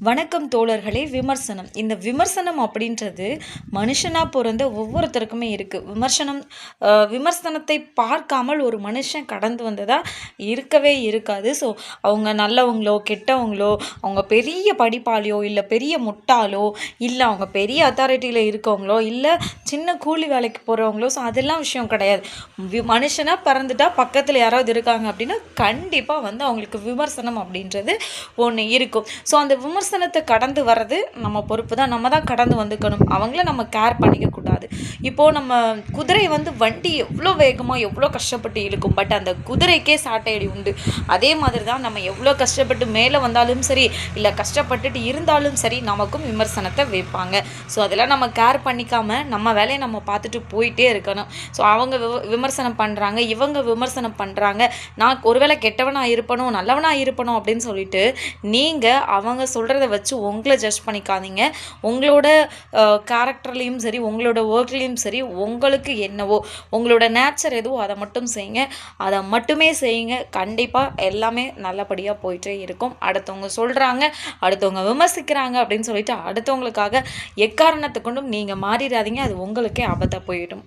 வணக்கம் தோழர்களே விமர்சனம். இந்த விமர்சனம் அப்படின்றது மனுஷனாக பிறந்த ஒவ்வொருத்தருக்குமே இருக்குது விமர்சனம் விமர்சனத்தை பார்க்காமல் ஒரு மனுஷன் கடந்து வந்ததாக இருக்கவே இருக்காது. ஸோ அவங்க நல்லவங்களோ கெட்டவங்களோ அவங்க பெரிய படிப்பாளியோ இல்லை பெரிய முட்டாளோ இல்லை அவங்க பெரிய அத்தாரிட்டியில் இருக்கவங்களோ இல்லை சின்ன கூலி வேலைக்கு போகிறவங்களோ ஸோ அதெல்லாம் விஷயம் கிடையாது. வி மனுஷனாக பிறந்துட்டா பக்கத்தில் யாராவது இருக்காங்க அப்படின்னா கண்டிப்பாக வந்து அவங்களுக்கு விமர்சனம் அப்படின்றது ஒன்று இருக்கும். ஸோ அந்த விமர்சனம் விமர்சனத்தை கடந்து வர்றது நம்ம பொறுப்பு தான் நம்ம தான் கடந்து வந்துக்கணும். அவங்கள நம்ம கேர் பண்ணிக்க கூடாது. இப்போது நம்ம குதிரை வந்து வண்டி எவ்வளோ வேகமாக எவ்வளோ கஷ்டப்பட்டு இழுக்கும். பட் அந்த குதிரைக்கே சாட்டையடி உண்டு. அதே மாதிரி தான் நம்ம எவ்வளோ கஷ்டப்பட்டு மேலே வந்தாலும் சரி இல்லை கஷ்டப்பட்டுட்டு இருந்தாலும் சரி நமக்கும் விமர்சனத்தை வைப்பாங்க. ஸோ அதெல்லாம் நம்ம கேர் பண்ணிக்காமல் நம்ம வேலையை நம்ம பார்த்துட்டு போயிட்டே இருக்கணும். ஸோ அவங்க விமர்சனம் பண்ணுறாங்க இவங்க விமர்சனம் பண்ணுறாங்க நான் ஒருவேளை கெட்டவனாக இருப்பணும் நல்லவனாக இருப்பணும் அப்படின்னு சொல்லிட்டு நீங்கள் அவங்க சொல்கிற சொல்கிறத வச்சு உங்களை ஜட்ஜ் பண்ணிக்காதீங்க. உங்களோட கேரக்டர்லேயும் சரி உங்களோட ஒர்க்லேயும் சரி உங்களுக்கு என்னவோ உங்களோட நேச்சர் எதுவோ அதை மட்டும் செய்யுங்க. அதை மட்டுமே செய்யுங்க. கண்டிப்பாக எல்லாமே நல்லபடியாக போயிட்டே இருக்கும். அடுத்தவங்க சொல்கிறாங்க அடுத்தவங்க விமர்சிக்கிறாங்க அப்படின்னு சொல்லிட்டு அடுத்தவங்களுக்காக எக்காரணத்தை கொண்டும் நீங்கள் மாறிடாதீங்க. அது உங்களுக்கே ஆபத்தாக போயிடும்.